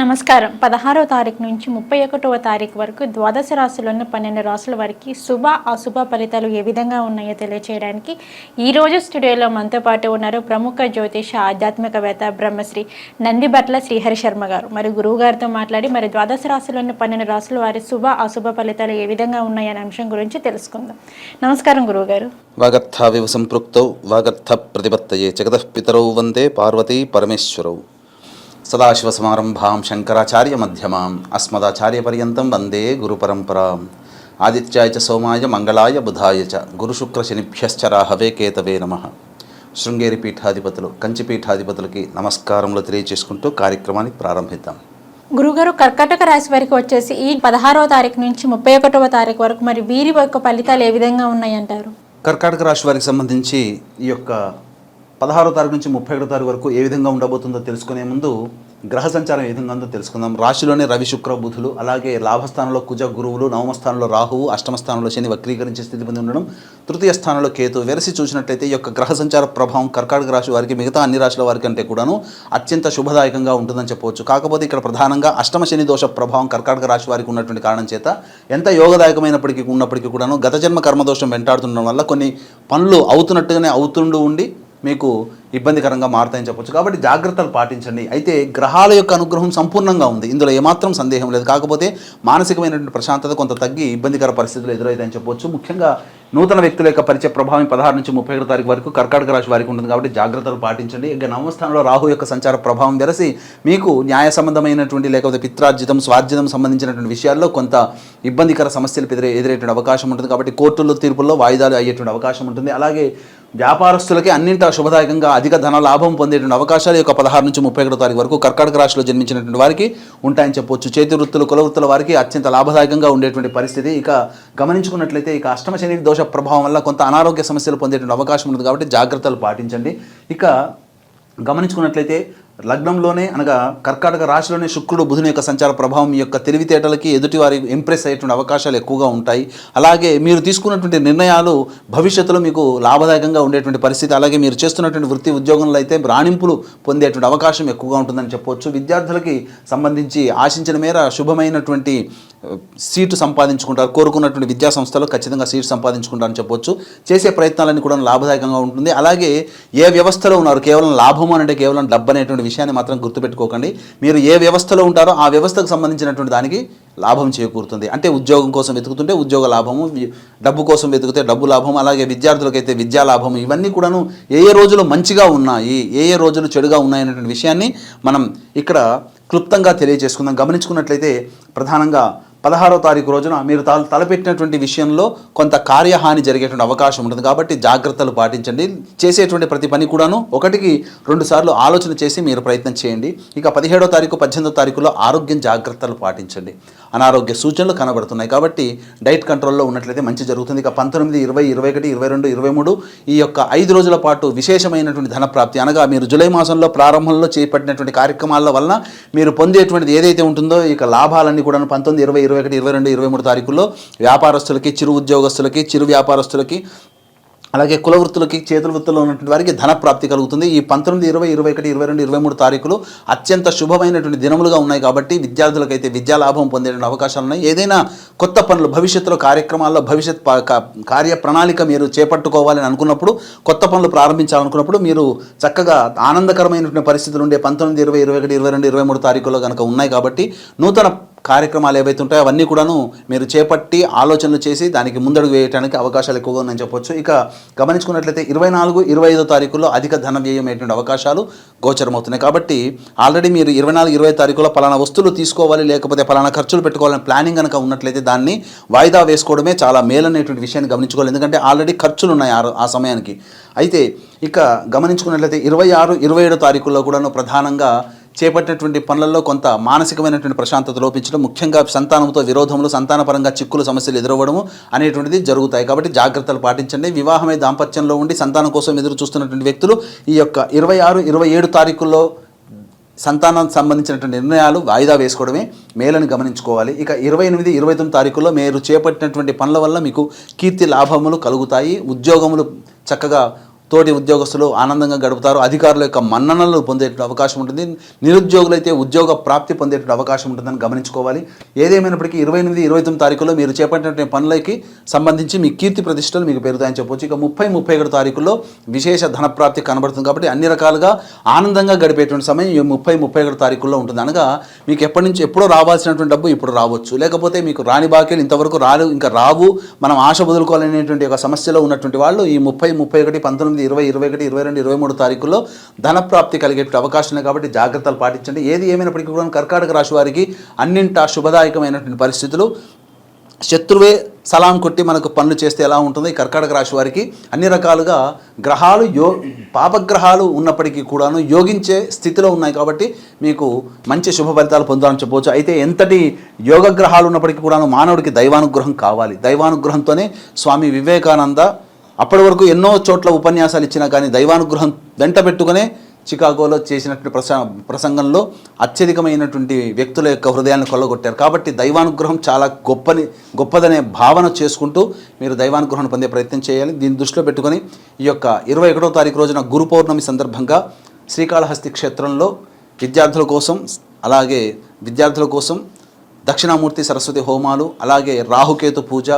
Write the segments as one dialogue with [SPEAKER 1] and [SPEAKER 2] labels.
[SPEAKER 1] నమస్కారం. పదహారవ తారీఖు నుంచి ముప్పై ఒకటవ తారీఖు వరకు ద్వాదశ రాశులను పన్నెండు రాసుల వారికి శుభ అశుభ ఫలితాలు ఏ విధంగా ఉన్నాయో తెలియచేయడానికి ఈ రోజు స్టూడియోలో మనతో పాటు ఉన్నారు ప్రముఖ జ్యోతిష ఆధ్యాత్మికవేత్త బ్రహ్మశ్రీ నందిబట్ల శ్రీహరి శర్మ గారు. మరి గురువు గారితో మాట్లాడి మరి ద్వాదశ రాశులను పన్నెండు రాసుల వారి శుభ అశుభ ఫలితాలు ఏ విధంగా ఉన్నాయనే అంశం గురించి తెలుసుకుందాం. నమస్కారం గురువు గారు.
[SPEAKER 2] వాగర్థావివ సంపృక్తౌ వాగర్థ ప్రతిపత్తయే జగతః పితరౌ వందే పార్వతీ పరమేశ్వరౌ. సదాశివసమారంభాం శంకరాచార్య మధ్యమాం అస్మదాచార్యపర్యంతం వందే గురుపరంపరాం ఆదిత్యాయ చ సోమాయ మంగళాయ బుధాయ చ గురుశుక్రశనిభ్యశ్చ రాహవే కేతవే నమ శృంగేరి పీఠాధిపతులు కంచి పీఠాధిపతులకి నమస్కారములు తెలియచేసుకుంటూ కార్యక్రమాన్ని ప్రారంభిద్దాం.
[SPEAKER 1] గురుగారు కర్కాటక రాశి వారికి వచ్చేసి ఈ పదహారవ తారీఖు నుంచి ముప్పై ఒకటవ తారీఖు వరకు మరి వీరి యొక్క ఫలితాలు ఏ విధంగా ఉన్నాయంటారు?
[SPEAKER 2] కర్కాటక రాశి వారికి సంబంధించి ఈ యొక్క పదహారో తారీఖు నుంచి ముప్పై ఒకటో తారీఖు వరకు ఏ విధంగా ఉండబోతుందో తెలుసుకునే ముందు గ్రహ సంచారం ఏ విధంగా ఉందో తెలుసుకుందాం. రాశిలోనే రవి శుక్ర బుధులు అలాగే లాభస్థానంలో కుజ గురువులు నవమ స్థానంలో రాహువు అష్టమ స్థానంలో శని వక్రీకరించే స్థితి పొంది ఉండడం తృతీయ స్థానంలో కేతు వెరసి చూసినట్లయితే ఈ యొక్క గ్రహ సంచార ప్రభావం కర్కాటక రాశి వారికి మిగతా అన్ని రాశుల వారి కంటే కూడాను అత్యంత శుభదాయకంగా ఉంటుందని చెప్పవచ్చు. కాకపోతే ఇక్కడ ప్రధానంగా అష్టమ శని దోష ప్రభావం కర్కాటక రాశి వారికి ఉన్నటువంటి కారణం చేత ఎంత యోగదాయకమైనప్పటికీ ఉన్నప్పటికీ కూడాను గత జన్మ కర్మదోషం వెంటాడుతుండడం వల్ల కొన్ని పనులు అవుతున్నట్టుగానే అవుతుండు ఉండి మీకు ఇబ్బందికరంగా మారుతాయని చెప్పొచ్చు. కాబట్టి జాగ్రత్తలు పాటించండి. అయితే గ్రహాల యొక్క అనుగ్రహం సంపూర్ణంగా ఉంది. ఇందులో ఏమాత్రం సందేహం లేదు. కాకపోతే మానసికమైనటువంటి ప్రశాంతత కొంత తగ్గి ఇబ్బందికర పరిస్థితులు ఎదురవుతాయని చెప్పొచ్చు. ముఖ్యంగా నూతన వ్యక్తుల యొక్క పరిచయ ప్రభావం పదహారు నుంచి ముప్పై ఒకటి తారీఖు వరకు కర్కాటక రాశి వారికి ఉంటుంది. కాబట్టి జాగ్రత్తలు పాటించండి. ఇక నవస్థానంలో రాహు యొక్క సంచార ప్రభావం తెరసి మీకు న్యాయ సంబంధమైనటువంటి లేకపోతే పిత్రార్జితం స్వార్జితం సంబంధించినటువంటి విషయాల్లో కొంత ఇబ్బందికర సమస్యలు ఎదురే ఎదురేటువంటి అవకాశం ఉంటుంది. కాబట్టి కోర్టుల్లో తీర్పుల్లో వాయిదాలు అయ్యేటువంటి అవకాశం ఉంటుంది. అలాగే వ్యాపారస్తులకి అన్నింటా శుభదాయకంగా అధిక ధన లాభం పొందేటువంటి అవకాశాలు యొక్క పదహారు నుంచి ముప్పై ఒకటో తారీఖు వరకు కర్కాటక రాశిలో జన్మించినటువంటి వారికి ఉంటాయని చెప్పొచ్చు. చేతి వృత్తులు కుల వృత్తుల వారికి అత్యంత లాభదాయకంగా ఉండేటువంటి పరిస్థితి. ఇక గమనించుకున్నట్లయితే ఇక అష్టమ శని దోష ప్రభావం వల్ల కొంత అనారోగ్య సమస్యలు పొందేటువంటి అవకాశం ఉంది కాబట్టి జాగ్రత్తలు పాటించండి. ఇక గమనించుకున్నట్లయితే లగ్నంలోనే అనగా కర్కాటక రాశిలోనే శుక్రుడు బుధుని యొక్క సంచార ప్రభావం యొక్క తెలివితేటలకి ఎదుటి వారి ఇంప్రెస్ అయ్యేటువంటి అవకాశాలు ఎక్కువగా ఉంటాయి. అలాగే మీరు తీసుకున్నటువంటి నిర్ణయాలు భవిష్యత్తులో మీకు లాభదాయకంగా ఉండేటువంటి పరిస్థితి అలాగే మీరు చేస్తున్నటువంటి వృత్తి ఉద్యోగంలో అయితే రాణింపులు పొందేటువంటి అవకాశం ఎక్కువగా ఉంటుందని చెప్పవచ్చు. విద్యార్థులకి సంబంధించి ఆశించిన మేర శుభమైనటువంటి సీటు సంపాదించుకుంటారు కోరుకున్నటువంటి విద్యా సంస్థలో ఖచ్చితంగా సీటు సంపాదించుకుంటారని చెప్పొచ్చు. చేసే ప్రయత్నాలన్నీ కూడా లాభదాయకంగా ఉంటుంది. అలాగే ఏ వ్యవస్థలో ఉన్నారు కేవలం లాభం అంటే కేవలం డబ్బు అనేటువంటి విషయాన్ని మాత్రం గుర్తుపెట్టుకోకండి. మీరు ఏ వ్యవస్థలో ఉంటారో ఆ వ్యవస్థకు సంబంధించినటువంటి దానికి లాభం చేకూరుతుంది. అంటే ఉద్యోగం కోసం వెతుకుతుంటే ఉద్యోగ లాభము డబ్బు కోసం వెతుకుతే డబ్బు లాభం అలాగే విద్యార్థులకైతే విద్యా లాభం ఇవన్నీ కూడాను ఏ ఏ రోజులు మంచిగా ఉన్నాయి ఏ ఏ రోజులు చెడుగా ఉన్నాయి అనేటువంటి విషయాన్ని మనం ఇక్కడ క్లుప్తంగా తెలియజేసుకుందాం. గమనించుకున్నట్లయితే ప్రధానంగా పదహారో తారీఖు రోజున మీరు తలపెట్టినటువంటి విషయంలో కొంత కార్యహాని జరిగేటువంటి అవకాశం ఉంటుంది. కాబట్టి జాగ్రత్తలు పాటించండి. చేసేటువంటి ప్రతి పని కూడాను ఒకటికి రెండు సార్లు ఆలోచన చేసి మీరు ప్రయత్నం చేయండి. ఇక పదిహేడో తారీఖు పద్దెనిమిదో తారీఖులో ఆరోగ్యం జాగ్రత్తలు పాటించండి. అనారోగ్య సూచనలు కనబడుతున్నాయి. కాబట్టి డైట్ కంట్రోల్లో ఉన్నట్లయితే మంచి జరుగుతుంది. ఇక పంతొమ్మిది ఇరవై ఇరవై ఒకటి ఇరవై రెండు ఇరవై మూడు ఈ యొక్క ఐదు రోజుల పాటు విశేషమైనటువంటి ధనప్రాప్తి. అనగా మీరు జూలై మాసంలో ప్రారంభంలో చేపట్టినటువంటి కార్యక్రమాల వలన మీరు పొందేటువంటిది ఏదైతే ఉంటుందో ఇక లాభాలన్నీ కూడా పంతొమ్మిది ఇరవై ఇరవై ఒకటి ఇరవై రెండు ఇరవై మూడు తారీఖుల్లో వ్యాపారస్తులకి చిరు ఉద్యోగస్తులకి చిరు వ్యాపారస్తులకి అలాగే కుల వృత్తులకి చేతుల వృత్తుల్లో ఉన్నటువంటి వారికి ధన ప్రాప్తి కలుగుతుంది. ఈ పంతొమ్మిది ఇరవై ఇరవై ఒకటి ఇరవై రెండు ఇరవై మూడు తారీఖులు అత్యంత శుభమైనటువంటి దినములుగా ఉన్నాయి కాబట్టి విద్యార్థులకైతే విద్యా లాభం పొందేటువంటి అవకాశాలు ఉన్నాయి. ఏదైనా కొత్త పనులు భవిష్యత్తులో కార్యక్రమాల్లో భవిష్యత్ కార్య ప్రణాళిక మీరు చేపట్టుకోవాలని అనుకున్నప్పుడు కొత్త పనులు ప్రారంభించాలనుకున్నప్పుడు మీరు చక్కగా ఆనందకరమైనటువంటి పరిస్థితులు ఉండే పంతొమ్మిది ఇరవై ఇరవై ఒకటి ఇరవై రెండు ఇరవై మూడు తారీఖుల్లో కనుక ఉన్నాయి కాబట్టి నూతన కార్యక్రమాలు ఏవైతే ఉంటాయో అవన్నీ కూడాను మీరు చేపట్టి ఆలోచనలు చేసి దానికి ముందడుగు వేయడానికి అవకాశాలు ఎక్కువగా ఉన్నాయని చెప్పొచ్చు. ఇక గమనించుకున్నట్లయితే ఇరవై నాలుగు ఇరవై ఐదో తారీఖుల్లో అధిక ధన వ్యయం అయ్యేటువంటి అవకాశాలు గోచరమవుతున్నాయి. కాబట్టి ఆల్రెడీ మీరు ఇరవై నాలుగు ఇరవై తారీఖులో పలానా వస్తువులు తీసుకోవాలి లేకపోతే పలానా ఖర్చులు పెట్టుకోవాలని ప్లానింగ్ కనుక ఉన్నట్లయితే దాన్ని వాయిదా వేసుకోవడమే చాలా మేలనేటువంటి విషయాన్ని గమనించుకోవాలి. ఎందుకంటే ఆల్రెడీ ఖర్చులు ఉన్నాయి ఆ ఆ సమయానికి. అయితే ఇక గమనించుకున్నట్లయితే ఇరవై ఆరు ఇరవై ఏడో తారీఖుల్లో కూడాను ప్రధానంగా చేపట్టినటువంటి పనులలో కొంత మానసికమైనటువంటి ప్రశాంతత లోపించడం ముఖ్యంగా సంతానంతో విరోధములు సంతానపరంగా చిక్కులు సమస్యలు ఎదురవ్వడము అనేటువంటిది జరుగుతాయి. కాబట్టి జాగ్రత్తలు పాటించండి. వివాహమే దాంపత్యంలో ఉండి సంతానం కోసం ఎదురు చూస్తున్నటువంటి వ్యక్తులు ఈ యొక్క ఇరవై ఆరు ఇరవై ఏడు తారీఖుల్లో సంతానానికి సంబంధించినటువంటి నిర్ణయాలు వాయిదా వేసుకోవడమే మేలని గమనించుకోవాలి. ఇక ఇరవై ఎనిమిది ఇరవై తొమ్మిది తారీఖుల్లో మీరు చేపట్టినటువంటి పనుల వల్ల మీకు కీర్తి లాభములు కలుగుతాయి. ఉద్యోగములు చక్కగా తోటి ఉద్యోగస్తులు ఆనందంగా గడుపుతారు. అధికారుల యొక్క మన్ననలు పొందే అవకాశం ఉంటుంది. నిరుద్యోగులైతే ఉద్యోగ ప్రాప్తి పొందేటువంటి అవకాశం ఉంటుందని గమనించుకోవాలి. ఏదేమైనప్పటికీ ఇరవై ఎనిమిది ఇరవై తొమ్మిది తారీఖులో మీరు చేపట్టినటువంటి పనులకి సంబంధించి మీ కీర్తి ప్రతిష్టలు మీకు పెరుగుతాయని చెప్పవచ్చు ఇక ముప్పై ముప్పై ఒకటి తారీఖుల్లో విశేష ధనప్రాప్తి కనబడుతుంది కాబట్టి అన్ని రకాలుగా ఆనందంగా గడిపేటువంటి సమయం ఈ ముప్పై ముప్పై ఒకటి తారీఖుల్లో ఉంటుంది. అనగా మీకు ఎప్పటి నుంచి ఎప్పుడో రావాల్సినటువంటి డబ్బు ఇప్పుడు రావచ్చు. లేకపోతే మీకు రాని బాకీలు ఇంతవరకు రాలు ఇంకా రావు. మనం ఆశ వదులుకోవాలనేటువంటి ఒక సమస్యలో ఉన్నటువంటి వాళ్ళు ఈ ముప్పై ముప్పై ఒకటి పంతొమ్మిది ఇరవై ఇరవై ఒకటి ఇరవై రెండు ఇరవై మూడు తారీఖుల్లో ధనప్రాప్తి కలిగే అవకాశం ఉన్నాయి కాబట్టి జాగ్రత్తలు పాటించండి. ఏది ఏమైనప్పటికీ కూడా కర్కాటక రాశి వారికి అన్నింటా శుభదాయకమైనటువంటి పరిస్థితులు. శత్రువే సలాం కొట్టి మనకు పనులు చేస్తే ఎలా ఉంటుంది? కర్కాటక రాశి వారికి అన్ని రకాలుగా గ్రహాలు యో పాపగ్రహాలు ఉన్నప్పటికీ కూడాను యోగించే స్థితిలో ఉన్నాయి కాబట్టి మీకు మంచి శుభ ఫలితాలు పొందాలని చెప్పవచ్చు. అయితే ఎంతటి యోగ గ్రహాలు ఉన్నప్పటికీ కూడాను మానవుడికి దైవానుగ్రహం కావాలి. దైవానుగ్రహంతోనే స్వామి వివేకానంద అప్పటి వరకు ఎన్నో చోట్ల ఉపన్యాసాలు ఇచ్చినా కానీ దైవానుగ్రహం వెంట పెట్టుకునే చికాగోలో చేసినటువంటి ప్రస ప్రసంగంలో అత్యధికమైనటువంటి వ్యక్తుల యొక్క హృదయాన్ని కొల్లగొట్టారు. కాబట్టి దైవానుగ్రహం చాలా గొప్పని గొప్పదనే భావన చేసుకుంటూ మీరు దైవానుగ్రహం పొందే ప్రయత్నం చేయాలి. దీన్ని దృష్టిలో పెట్టుకొని ఈ యొక్క ఇరవై ఒకటో తారీఖు రోజున గురు పౌర్ణమి సందర్భంగా శ్రీకాళహస్తి క్షేత్రంలో విద్యార్థుల కోసం అలాగే విద్యార్థుల కోసం దక్షిణామూర్తి సరస్వతి హోమాలు అలాగే రాహుకేతు పూజ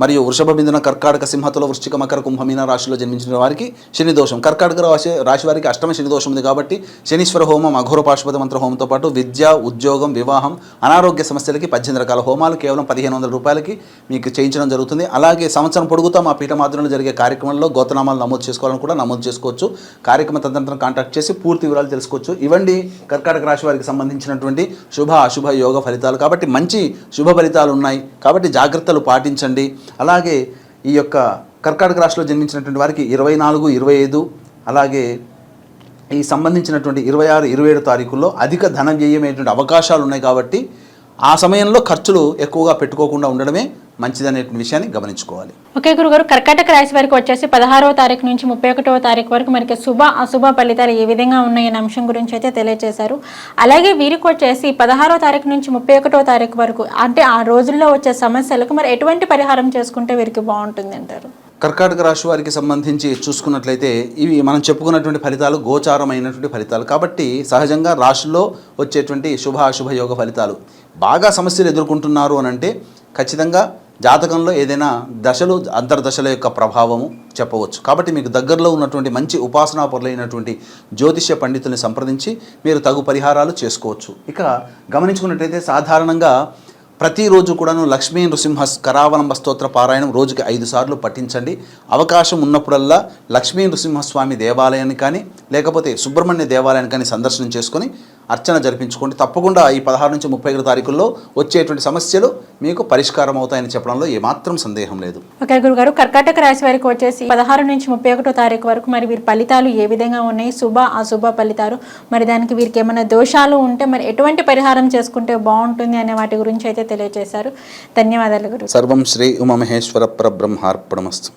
[SPEAKER 2] మరియు వృషభ బిందున కర్కాటక సింహతుల వృశ్చిక మకర కుంభమీన రాశిలో జన్మించిన వారికి శని దోషం. కర్కాటక రాశి రాశి వారికి అష్టమ శని దోషం ఉంది కాబట్టి శనీశ్వర హోమం అఘోర పాశుపతి మంత్ర హోమంతో పాటు విద్య ఉద్యోగం వివాహం అనారోగ్య సమస్యలకి పద్దెనిమిది రకాల హోమాలు కేవలం పదిహేను వందల రూపాయలకి మీకు చేయించడం జరుగుతుంది. అలాగే సంవత్సరం పొడుగుతా మా పీఠమాధ్యంలో జరిగే కార్యక్రమంలో గోతనామాలు నమోదు చేసుకోవాలని కూడా నమోదు చేసుకోవచ్చు. కార్యక్రమ తదనంతరం కాంటాక్ట్ చేసి పూర్తి వివరాలు తెలుసుకోవచ్చు. ఇవ్వండి కర్కాటక రాశి వారికి సంబంధించినటువంటి శుభ అశుభ యోగ ఫలితాలు. కాబట్టి మంచి శుభ ఫలితాలు ఉన్నాయి. కాబట్టి జాగ్రత్తలు పాటించండి. అలాగే ఈ యొక్క కర్కాటక రాశిలో జన్మించినటువంటి వారికి ఇరవై నాలుగు ఇరవై ఐదు అలాగే ఈ సంబంధించినటువంటి ఇరవై ఆరు ఇరవై ఏడు తారీఖుల్లో అధిక ధనం వ్యయమైనటువంటి అవకాశాలు ఉన్నాయి కాబట్టి ఆ సమయంలో ఖర్చులు ఎక్కువగా పెట్టుకోకుండా ఉండడమే మంచిదనే విషయాన్ని గమనించుకోవాలి.
[SPEAKER 1] ఓకే గురుగారు కర్కాటక రాశి వారికి వచ్చేసి పదహారవ తారీఖు నుంచి ముప్పై ఒకటవ తారీఖు వరకు మనకి శుభ అశుభ ఫలితాలు ఏ విధంగా ఉన్నాయనే అంశం గురించి అయితే తెలియజేశారు అలాగే వీరికి వచ్చేసి పదహారవ తారీఖు నుంచి ముప్పై ఒకటవ తారీఖు వరకు అంటే ఆ రోజుల్లో వచ్చే సమస్యలకు మరి ఎటువంటి పరిహారం చేసుకుంటే వీరికి బాగుంటుంది అంటారు?
[SPEAKER 2] కర్కాటక రాశి వారికి సంబంధించి చూసుకున్నట్లయితే ఇవి మనం చెప్పుకున్నటువంటి ఫలితాలు గోచారమైనటువంటి ఫలితాలు. కాబట్టి సహజంగా రాశిలో వచ్చేటువంటి శుభ అశుభ యోగ ఫలితాలు బాగా సమస్యలు ఎదుర్కొంటున్నారు అని అంటే ఖచ్చితంగా జాతకంలో ఏదైనా దశలు అంతర్దశల యొక్క ప్రభావము చెప్పవచ్చు. కాబట్టి మీకు దగ్గరలో ఉన్నటువంటి మంచి ఉపాసనా పరులైనటువంటి జ్యోతిష్య పండితుల్ని సంప్రదించి మీరు తగు పరిహారాలు చేసుకోవచ్చు. ఇక గమనించుకున్నట్లయితే సాధారణంగా ప్రతిరోజు కూడాను లక్ష్మీ నృసింహ కరావలంబ స్తోత్ర పారాయణం రోజుకి ఐదు సార్లు పఠించండి. అవకాశం ఉన్నప్పుడల్లా లక్ష్మీ నృసింహస్వామి దేవాలయాన్ని కానీ లేకపోతే సుబ్రహ్మణ్య దేవాలయాన్ని కానీ సందర్శనం చేసుకొని అర్చన జరిపించుకోండి. తప్పకుండా ఈ పదహారు నుంచి ముప్పై ఐదు తారీఖుల్లో వచ్చేటువంటి సమస్యలు మీకు పరిష్కారం అవుతాయని చెప్పడంలో ఏమాత్రం సందేహం లేదు.
[SPEAKER 1] ఓకే గురుగారు కర్కాటక రాశి వారికి వచ్చేసి పదహారు నుంచి ముప్పై ఒకటో తారీఖు వరకు మరి వీరి ఫలితాలు ఏ విధంగా ఉన్నాయి? శుభ అశుభ ఫలితాలు. మరి దానికి వీరికి ఏమైనా దోషాలు ఉంటే మరి ఎటువంటి పరిహారం చేసుకుంటే బాగుంటుంది అనే వాటి గురించి అయితే తెలియజేశారు ధన్యవాదాలు గురు
[SPEAKER 2] సర్వం శ్రీ ఉమమహేశ్వర పరబ్రహ్మార్పణమస్తు.